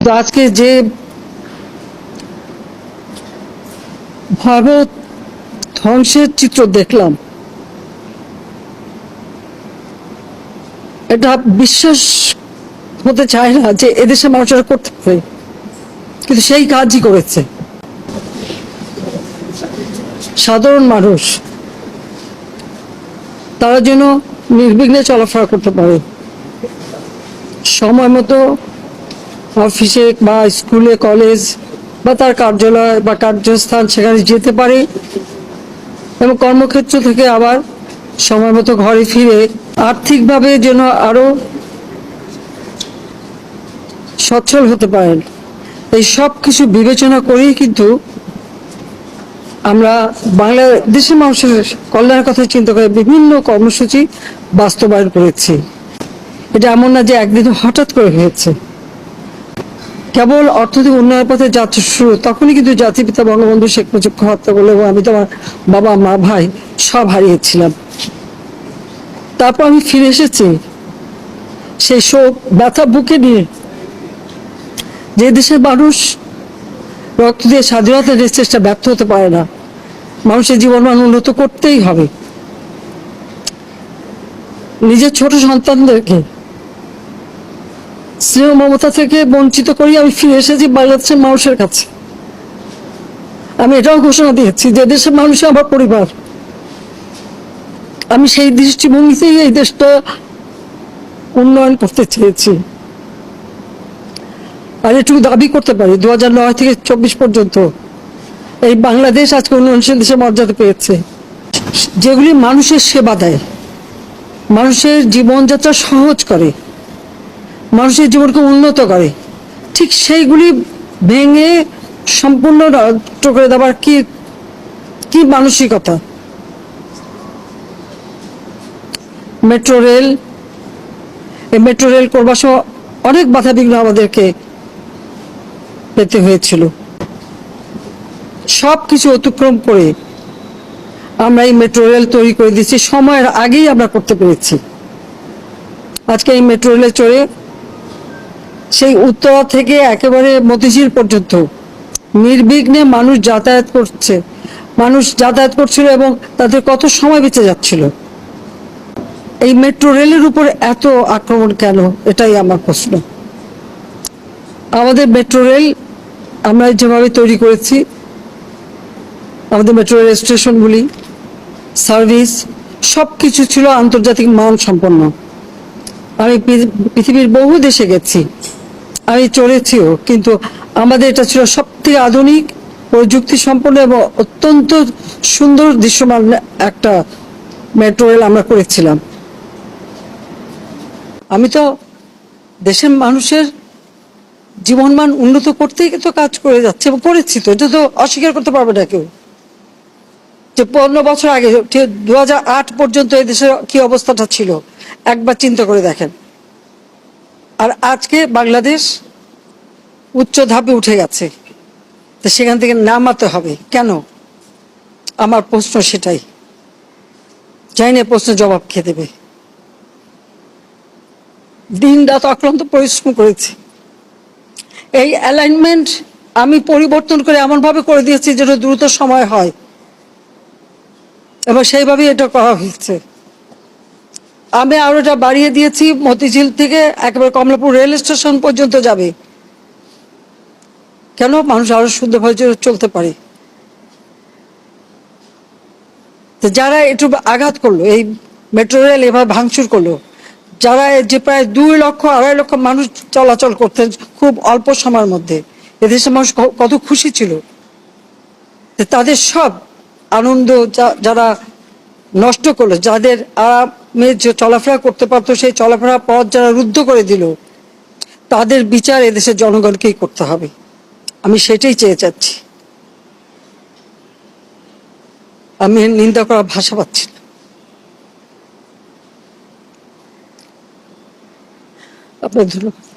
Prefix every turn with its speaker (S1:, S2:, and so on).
S1: আজকে যে ভয়াবহ ধ্বংসের চিত্র দেখলাম, এটা বিশ্বাস হতে চায় না যে এদেশে মানুষেরা করতে পারে। কিন্তু সেই কাজই করেছে। সাধারণ মানুষ, তারা যেন নির্বিঘ্নে চলাফেরা করতে পারে। সময় মতো অফিসে বা স্কুলে, কলেজ বা তার কার্যালয় বা কার্যস্থান সেখানে যেতে পারে এবং কর্মক্ষেত্র থেকে আবার সময় মতো ঘরে ফিরে আর্থিকভাবে যেন আরও সচ্ছল হতে পারেন। এই সব কিছু বিবেচনা করেই কিন্তু আমরা বাংলাদেশের মানুষের কল্যাণের কথা চিন্তা করে বিভিন্ন কর্মসূচি বাস্তবায়ন করেছি। এটা এমন না যে একদিন হঠাৎ করে হয়েছে। কেবল অর্থনৈতিক উন্নয়নের পথে যাত্রা শুরু, তখনই কিন্তু জাতির পিতা বঙ্গবন্ধু শেখ মুজিবকে হত্যা করল এবং আমি তো আমার বাবা, মা, ভাই সব হারিয়েছিলাম। তারপর আমি ফিরে এসেছি সেই শোক ব্যথা বুকে নিয়ে। যে দেশের মানুষ রক্ত দিয়ে স্বাধীনতা চেষ্টা ব্যর্থ হতে পারে না, মানুষের জীবন মান উন্নত করতেই হবে। নিজের ছোট সন্তানদেরকে স্নেহ মমতা থেকে বঞ্চিত করি আমি ফিরে এসেছি বাংলাদেশের মানুষের কাছে। আমি এটাও ঘোষণা দিয়েছি যে দেশের মানুষ আমার পরিবার। আমি সেই দৃষ্টিভঙ্গিতেই এই দেশটা উন্নয়ন করতে চেয়েছি। আর এটুকু দাবি করতে পারি দু নয় থেকে চব্বিশ পর্যন্ত এই বাংলাদেশ আজকে উন্নয়নশীল দেশের মর্যাদা পেয়েছে। যেগুলি মানুষের সেবা দেয়, মানুষের জীবনযাত্রা সহজ করে মানুষের জীবনকে উন্নত করে। ঠিক সেইগুলি ভেঙে সম্পূর্ণ নষ্ট করে দেওয়ার কি কি মানসিকতা? মেট্রো রেল, এই মেট্রো রেল করবার সময় অনেক বাধা বিঘ্ন আমাদেরকে পেতে হয়েছিল। সব কিছু অতিক্রম করে আমরা এই মেট্রো রেল তৈরি করে দিচ্ছি সময়ের আগেই আমরা করতে পেরেছি। আজকে এই মেট্রো রেলে চড়ে সেই উত্তরা থেকে একেবারে মতিঝিল পর্যন্ত। নির্বিঘ্নে মানুষ যাতায়াত করছে। মানুষ যাতায়াত করছিল এবং তাদের কত সময় বেঁচে যাচ্ছিল? এই মেট্রো রেলের উপর এত আক্রমণ কেন? এটাই আমার প্রশ্ন। আমাদের মেট্রো রেল আমরা যেভাবে তৈরি করেছি, আমাদের মেট্রো রেল স্টেশনগুলি, সার্ভিস সব কিছু ছিল আন্তর্জাতিক মান সম্পন্ন আমি পৃথিবীর বহু দেশে গেছি। আমি চলেছিও, কিন্তু আমাদের এটা ছিল সব থেকে আধুনিক, প্রযুক্তি সম্পন্ন এবং অত্যন্ত সুন্দর দৃশ্যমান একটা মেট্রো রেল আমরা করেছিলাম। আমি তো দেশের মানুষের জীবনমান উন্নত করতেই তো কাজ করে যাচ্ছে এবং করেছি তো, এটা তো অস্বীকার করতে পারবে না কেউ। যে পনেরো বছর আগে দু পর্যন্ত এই দেশের কি অবস্থাটা ছিল, একবার চিন্তা করে দেখেন। আর আজকে বাংলাদেশ উচ্চ ধাপে উঠে গেছে। তো সেখান থেকে নামাতে হবে। কেন? আমার প্রশ্ন সেটাই। জানি না প্রশ্নের জবাব খেয়ে দেবে। দিন রাত অক্লান্ত পরিশ্রম করেছি। এই অ্যালাইনমেন্ট আমি পরিবর্তন করে এমনভাবে করে দিয়েছি যেটা দ্রুত সময় হয়। এবং সেইভাবেই এটা করা হয়েছে। আমি আরও এটা বাড়িয়ে দিয়েছি, মতিঝিল থেকে একেবারে কমলাপুর রেল স্টেশন পর্যন্ত যাবে। কেন? মানুষ আরও সুন্দরভাবে চলতে পারে। যারা একটু আঘাত করল, এই মেট্রো রেল এভাবে ভাঙচুর করল, যারা যে প্রায় দুই লক্ষ, আড়াই লক্ষ মানুষ চলাচল করতেন খুব অল্প সময়ের মধ্যে, এদেশের মানুষ কত খুশি ছিল। তাদের সব আনন্দ যারা নষ্ট করল। যাদের আরামে যে চলাফেরা করতে পারতো, সেই চলাফেরা পথ যারা রুদ্ধ করে দিল, তাদের বিচার এদেশের জনগণকেই করতে হবে। আমি সেটাই চেয়ে চাচ্ছি আমি নিন্দা করার ভাষা পাচ্ছি না। আপনার ধন্যবাদ।